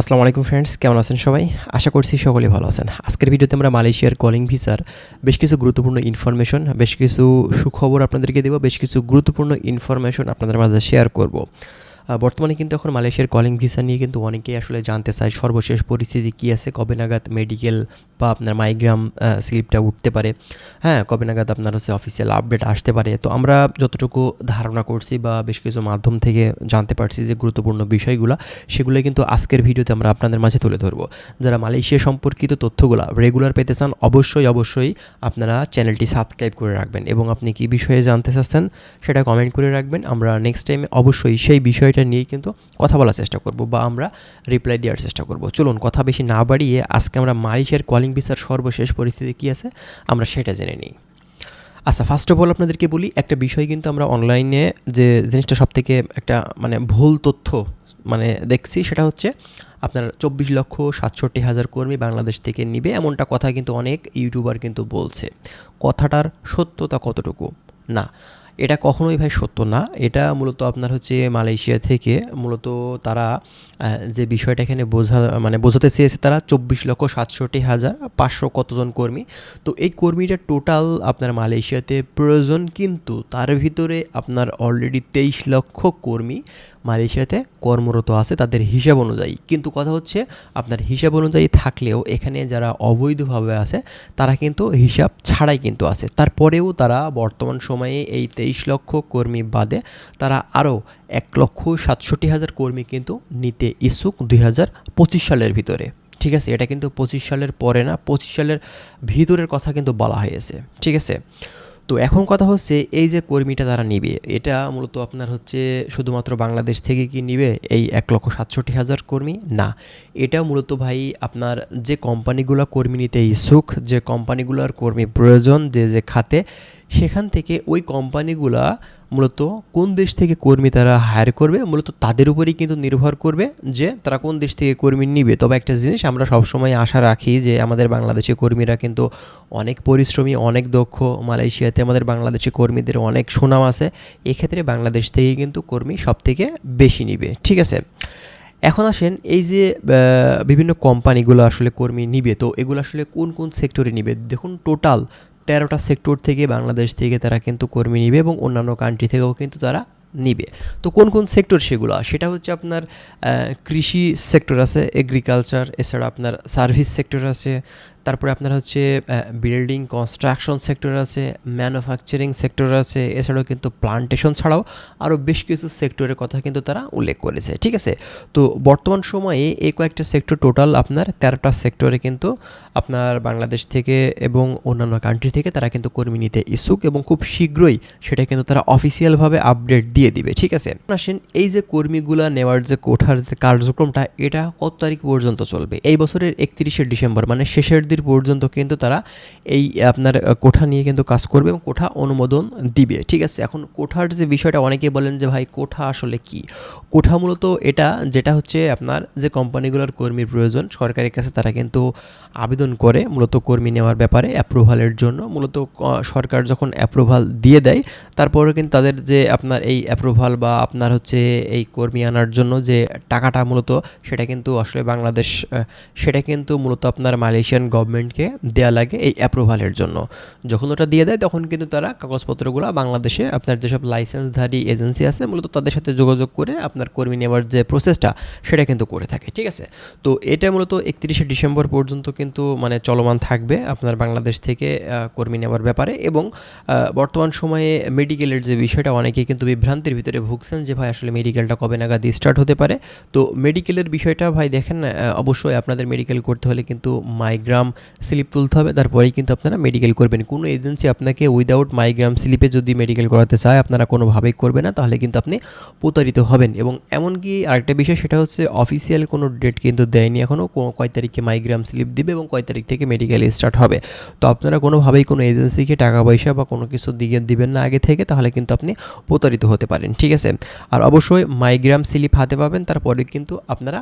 আসসালামু আলাইকুম ফ্রেন্ডস কেমন আছেন সবাই? আশা করছি সকলেই ভালো আছেন। আজকের ভিডিওতে আমরা মালয়েশিয়ার কলিং ভিসার বেশ কিছু গুরুত্বপূর্ণ ইনফরমেশন বেশ কিছু সুখবর আপনাদেরকে দেবো, বেশ কিছু গুরুত্বপূর্ণ ইনফরমেশন আপনাদের মাঝে শেয়ার করব। বর্তমানে কিন্তু এখন মালয়েশিয়ার কলিং ভিসা নিয়ে কিন্তু অনেকেই আসলে জানতে চায় সর্বশেষ পরিস্থিতি কী আছে, কবে নাগাদ মেডিকেল বা আপনার মাইগ্রাম স্লিপটা উঠতে পারে। হ্যাঁ কবে নাগাদ আপনার হচ্ছে অফিসিয়াল আপডেট আসতে পারে। তো আমরা যতটুকু ধারণা করছি বা বেশ কিছু মাধ্যম থেকে জানতে পারছি যে গুরুত্বপূর্ণ বিষয়গুলো সেগুলো কিন্তু আজকের ভিডিওতে আমরা আপনাদের মাঝে তুলে ধরবো। যারা মালয়েশিয়া সম্পর্কিত তথ্যগুলো রেগুলার পেতে চান, অবশ্যই অবশ্যই আপনারা চ্যানেলটি সাবস্ক্রাইব করে রাখবেন। এবং আপনি কি বিষয়ে জানতে চাচ্ছেন, সেটা কমেন্ট করে রাখবেন। আমরা নেক্সট টাইমে অবশ্যই সেই বিষয়টা নিয়েই কিন্তু কথা বলার চেষ্টা করব বা আমরা রিপ্লাই দেওয়ার চেষ্টা করব। চলুন কথা বেশি না বাড়িয়ে আজকে আমরা মালয়েশিয়ার কলিং ভিসার সর্বশেষ পরিস্থিতি কী আছে আমরা সেটা জেনে নিই। আচ্ছা ফার্স্ট অফ অল আপনাদেরকে বলি, একটা বিষয় কিন্তু আমরা অনলাইনে যে জিনিসটা সব থেকে একটা মানে ভুল তথ্য মানে দেখছি সেটা হচ্ছে আপনার চব্বিশ লক্ষ সাতষট্টি হাজার কর্মী বাংলাদেশ থেকে নিবে এমনটা কথা কিন্তু অনেক ইউটিউবার কিন্তু বলছে। কথাটার সত্যতা কতটুকু? না। এটা কখনোই ভাই সত্য না। এটা মূলত আপনার হচ্ছে মালয়েশিয়া থেকে মূলত তারা যে বিষয়টা এখানে বোঝা মানে বোঝাতে চেয়েছে তারা চব্বিশ লক্ষ সাতষট্টি হাজার পাঁচশো কতজন কর্মী। তো এই কর্মীটা টোটাল আপনার মালয়েশিয়াতে প্রয়োজন কিন্তু তার ভিতরে আপনার অলরেডি তেইশ লক্ষ কর্মী মালয়েশিয়াতে কর্মরত আছে তাদের হিসাব অনুযায়ী। কিন্তু কথা হচ্ছে, আপনার হিসাব অনুযায়ী থাকলেও এখানে যারা অবৈধভাবে আছে, তারা কিন্তু হিসাব ছাড়াই কিন্তু আছে। তারপরেও তারা বর্তমান সময়ে এই তেইশ লক্ষ কর্মী বাদে তারা আরও এক লক্ষ সাতষট্টি হাজার কর্মী কিন্তু নিতে ইচ্ছুক দুই হাজার পঁচিশ সালের ভিতরে। ঠিক আছে, এটা কিন্তু পঁচিশ সালের পরে না, পঁচিশ সালের ভিতরের কথা কিন্তু বলা হয়েছে। ঠিক আছে, তো এখন কথা হচ্ছে এই যে কর্মীটা তারা নিবে, এটা মূলত আপনার হচ্ছে শুধুমাত্র বাংলাদেশ থেকে কি নিবে এই এক লক্ষ সাতষট্টি হাজার কর্মী? না, এটা মূলত ভাই আপনার যে কোম্পানিগুলো কর্মী নিতে ইচ্ছুক, যে কোম্পানিগুলোর কর্মী প্রয়োজন, যে যে খাতে সেখান থেকে ওই কোম্পানিগুলা মূলত কোন দেশ থেকে কর্মী তারা হায়ার করবে, মূলত তাদের উপরেই কিন্তু নির্ভর করবে যে তারা কোন দেশ থেকে কর্মী নিবে। তবে একটা জিনিস আমরা সবসময় আশা রাখি যে আমাদের বাংলাদেশি কর্মীরা কিন্তু অনেক পরিশ্রমী, অনেক দক্ষ। মালয়েশিয়াতে আমাদের বাংলাদেশি কর্মীদের অনেক সুনাম আছে। এক্ষেত্রে বাংলাদেশ থেকে কিন্তু কর্মী সব থেকে বেশি নিবে। ঠিক আছে? এখন আসেন এই যে বিভিন্ন কোম্পানিগুলো আসলে কর্মী নিবে, তো এগুলো আসলে কোন কোন সেক্টরে নিবে? দেখুন টোটাল তেরোটা সেক্টর থেকে বাংলাদেশ থেকে তারা কিন্তু কর্মী নিবে এবং অন্যান্য কান্ট্রি থেকেও কিন্তু তারা নিবে। তো কোন কোন সেক্টর সেগুলো? সেটা হচ্ছে আপনার কৃষি সেক্টর আছে এগ্রিকালচার এছাড়া আপনার সার্ভিস সেক্টর আছে তারপরে আপনার হচ্ছে বিল্ডিং কনস্ট্রাকশন সেক্টর আছে ম্যানুফ্যাকচারিং সেক্টর আছে, এছাড়াও কিন্তু প্লান্টেশন ছাড়াও আরও বেশ কিছু সেক্টরের কথা কিন্তু তারা উল্লেখ করেছে, ঠিক আছে? তো বর্তমান সময়ে এই কয়েকটা সেক্টর টোটাল আপনার তেরোটা সেক্টরে কিন্তু আপনার বাংলাদেশ থেকে এবং অন্যান্য কান্ট্রি থেকে তারা কিন্তু কর্মী নিতে ইচ্ছুক এবং খুব শীঘ্রই সেটা কিন্তু তারা অফিসিয়ালভাবে আপডেট দিয়ে দিবে, ঠিক আছে? আসেন, এই যে কর্মীগুলা নেওয়ার যে কোঠার যে কার্যক্রমটা, এটা কত তারিখ পর্যন্ত চলবে? এই বছরের একত্রিশে ডিসেম্বর মানে শেষের দিন পর্যন্ত কিন্তু তারা এই আপনার কোঠা নিয়ে কিন্তু কাজ করবে এবং কোঠা অনুমোদন দিবে। ঠিক আছে? এখন কোঠার যে বিষয়টা অনেকেই বলেন যে, ভাই, কোঠা আসলে কি? কোঠা মূলত এটা, যেটা হচ্ছে আপনার যে কোম্পানিগুলোর কর্মীর প্রয়োজন, সরকারের কাছে তারা কিন্তু আবেদন করে মূলত কর্মী নেওয়ার ব্যাপারে অ্যাপ্রুভালের জন্য। মূলত সরকার যখন অ্যাপ্রুভাল দিয়ে দেয় তারপরে কিন্তু তাদের যে আপনার এই অ্যাপ্রুভাল বা আপনার হচ্ছে এই কর্মী আনার জন্য যে টাকাটা মূলত, সেটা কিন্তু আসলে বাংলাদেশ সেটা কিন্তু মূলত আপনার মালয়েশিয়ান গভর্নমেন্টকে দেয়া লাগে এই অ্যাপ্রুভালের জন্য। যখন ওটা দিয়ে দেয়, তখন কিন্তু তারা কাগজপত্রগুলো বাংলাদেশে আপনার যেসব লাইসেন্সধারী এজেন্সি আছে, মূলত তাদের সাথে যোগাযোগ করে আপনার কর্মী নেওয়ার যে প্রসেসটা সেটা কিন্তু করে থাকে, ঠিক আছে? তো এটা মূলত একত্রিশে ডিসেম্বর পর্যন্ত কিন্তু মানে চলমান থাকবে আপনার বাংলাদেশ থেকে কর্মী নেওয়ার ব্যাপারে এবং বর্তমান সময়ে মেডিকেলের যে বিষয়টা, অনেকে কিন্তু বিভ্রান্তির ভিতরে ভুগছেন যে, ভাই, আসলে মেডিকেলটা কবে নাগাদ স্টার্ট হতে পারে? তো মেডিকেলের বিষয়টা ভাই, দেখেন অবশ্যই আপনাদের মেডিকেল করতে হলে কিন্তু মাইগ্রাম স্লিপ তুলতে হবে, তারপরেই কিন্তু আপনারা মেডিকেল করবেন। কোনো এজেন্সি আপনাকে উইদাউট মাইগ্রাম স্লিপে যদি মেডিকেল করাতে চায়, আপনারা কোনোভাবেই করবে না, তাহলে কিন্তু আপনি প্রতারিত হবেন। এবং এমনকি আরেকটা বিষয়, সেটা হচ্ছে অফিসিয়াল কোনো ডেট কিন্তু দেয়নি এখনও কয় তারিখে মাইগ্রাম স্লিপ দিবে এবং কয় তারিখ থেকে মেডিকেল স্টার্ট হবে। তো আপনারা কোনোভাবেই কোনো এজেন্সিকে টাকা পয়সা বা কোনো কিছু দিকে দিবেন না আগে থেকে, তাহলে কিন্তু আপনি প্রতারিত হতে পারেন, ঠিক আছে? আর অবশ্যই মাইগ্রাম স্লিপ হাতে পাবেন, তারপরে কিন্তু আপনারা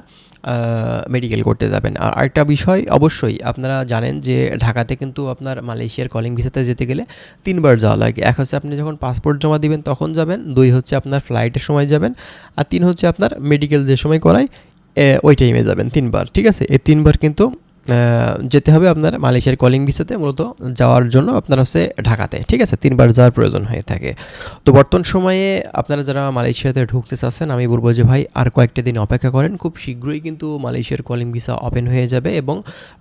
মেডিকেল করতে যাবেন। আর আরেকটা বিষয়, অবশ্যই আপনারা জানেন যে ঢাকাতে কিন্তু আপনার মালয়েশিয়ার কলিং ভিসাতে যেতে গেলে তিনবার যাওয়া লাগে। এক হচ্ছে আপনি যখন পাসপোর্ট জমা দিবেন তখন যাবেন, দুই হচ্ছে আপনার ফ্লাইটের সময় যাবেন, আর তিন হচ্ছে আপনার মেডিকেল যে সময় করায় ওই টাইমে যাবেন তিনবার, ঠিক আছে? এই তিনবার কিন্তু যেতে হবে আপনার মালয়েশিয়ার কলিং ভিসাতে, মূলত যাওয়ার জন্য আপনার হচ্ছে ঢাকাতে, ঠিক আছে? তিনবার যাওয়ার প্রয়োজন হয়ে থাকে। তো বর্তমান সময়ে আপনারা যারা মালয়েশিয়াতে ঢুকতে চাচ্ছেন, আমি বলব যে ভাই, আর কয়েকটা দিন অপেক্ষা করেন। খুব শীঘ্রই কিন্তু মালয়েশিয়ার কলিং ভিসা ওপেন হয়ে যাবে এবং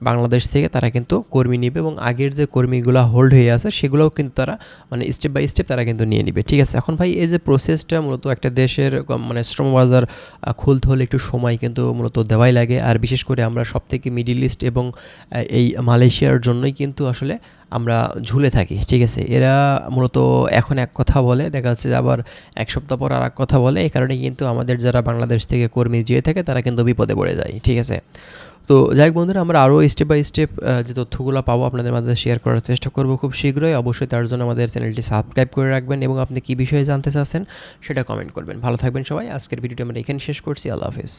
বাংলাদেশ থেকে তারা কিন্তু কর্মী নেবে এবং আগের যে কর্মীগুলো হোল্ড হয়ে আছে, সেগুলোও কিন্তু তারা মানে স্টেপ বাই স্টেপ তারা কিন্তু নিয়ে নিবে, ঠিক আছে? এখন ভাই, এই যে প্রসেসটা মূলত একটা দেশের মানে শ্রম বাজার খুলতে হলে একটু সময় কিন্তু মূলত দেওয়াই লাগে। আর বিশেষ করে আমরা সব থেকে মিডিল ইস্ট এবং এই মালয়েশিয়ার জন্যই কিন্তু আসলে আমরা ঝুলে থাকি, ঠিক আছে? এরা মূলত এখন এক কথা বলে, দেখা যাচ্ছে যে আবার এক সপ্তাহ পর আর এক কথা বলে, এই কারণে কিন্তু আমাদের যারা বাংলাদেশ থেকে কর্মী যেয়ে থাকে, তারা কিন্তু বিপদে পড়ে যায়, ঠিক আছে? তো যাই হোক বন্ধুরা, আমরা আরও স্টেপ বাই স্টেপ যে তথ্যগুলো পাবো আপনাদের মাঝে শেয়ার করার চেষ্টা করব খুব শীঘ্রই। অবশ্যই তার জন্য আমাদের চ্যানেলটি সাবস্ক্রাইব করে রাখবেন এবং আপনি কী বিষয়ে জানতে চাচ্ছেন, সেটা কমেন্ট করবেন। ভালো থাকবেন সবাই, আজকের ভিডিওটি আমরা এখানে শেষ করছি, আল্লাহ হাফিজ।